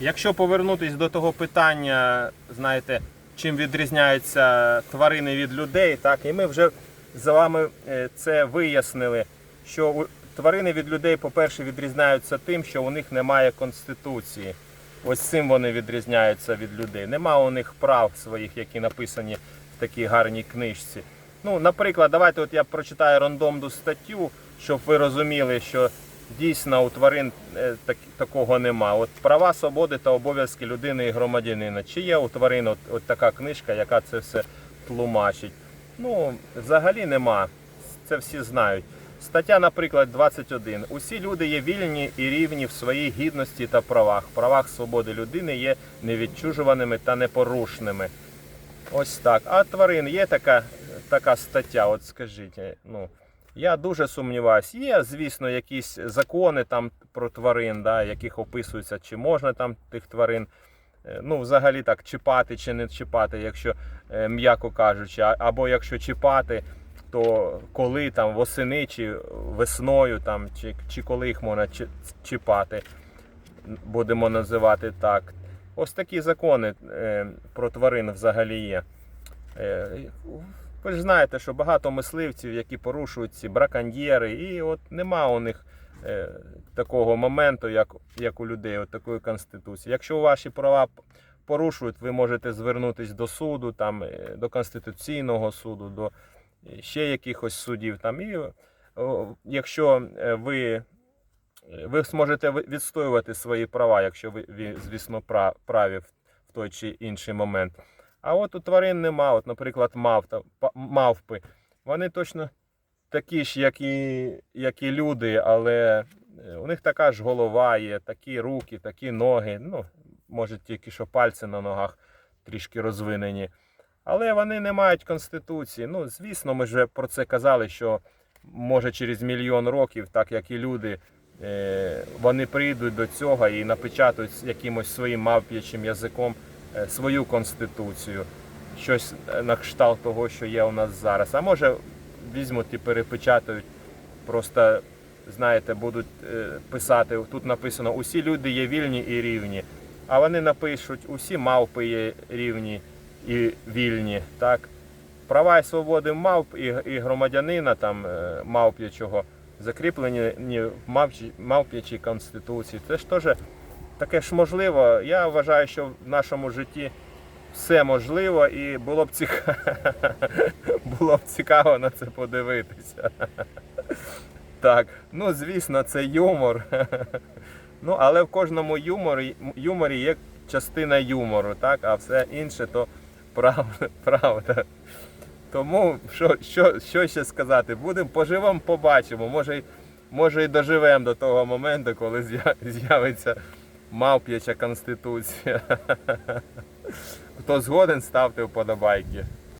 Якщо повернутися до того питання, знаєте, чим відрізняються тварини від людей, так, і ми вже з вами е, це вияснили, що тварини від людей, по-перше, відрізняються тим, що у них немає конституції. Ось цим вони відрізняються від людей. Нема у них прав своїх, які написані в такій гарній книжці. Ну, наприклад, давайте от я прочитаю рандомну статтю, щоб ви розуміли, що дійсно у тварин е, так, такого нема. От права, свободи та обов'язки людини і громадянина. Чи є у тварин от, от така книжка, яка це все тлумачить? Ну, взагалі нема. Це всі знають. Стаття, наприклад, 21. Усі люди є вільні і рівні в своїй гідності та правах. Правах свободи людини є невідчужуваними та непорушними. Ось так. А тварин є така, така стаття, от скажіть. е, Ну, я дуже сумніваюся. Є, звісно, якісь закони там про тварин, да, яких описується, чи можна там тих тварин. е, Ну, взагалі так, чіпати чи не чіпати, якщо е, м'яко кажучи, або якщо чіпати, то коли там восени чи весною, там, чи, чи коли їх можна чіпати, будемо називати так. Ось такі закони е, про тварин взагалі є. Ви ж знаєте, що багато мисливців, які порушують ці браконьєри, і от нема у них е, такого моменту, як, як у людей, от такої конституції. Якщо ваші права порушують, ви можете звернутися до суду, там, е, до Конституційного суду, до е, ще якихось судів. Там, і о, якщо е, ви ви зможете відстоювати свої права, якщо ви, звісно, пра- праві в той чи інший момент. А от у тварин нема, от, наприклад, мавта, мавпи. Вони точно такі ж, як і, як і люди, але е, у них така ж голова є, такі руки, такі ноги. Ну, може, тільки що пальці на ногах трішки розвинені. Але вони не мають конституції. Ну, звісно, ми вже про це казали, що може через мільйон років, так як і люди, е, вони прийдуть до цього і напечатають якимось своїм мавп'ячим язиком свою конституцію, щось е, на кшталт того, що є у нас зараз. А може візьмуть і перепечатають, просто знаєте, будуть е, писати. Тут написано: усі люди є вільні і рівні. А вони напишуть, усі мавпи є рівні і вільні. Так? Права і свободи мавп і, громадянина там е, мавп'ячого закріплені в мавп'ячій конституції. Це ж теж таке ж можливо. Я вважаю, що в нашому житті все можливо і було б цікаво, було б цікаво на це подивитися. Так, ну звісно, це юмор. Ну, але в кожному юморі, юморі є частина юмору, так? а все інше то правда. правда. Тому що, що, що ще сказати? Будемо поживемо, побачимо. Може, може і доживемо до того моменту, коли з'явиться мавп'яча конституція. Хто згоден, ставте вподобайки.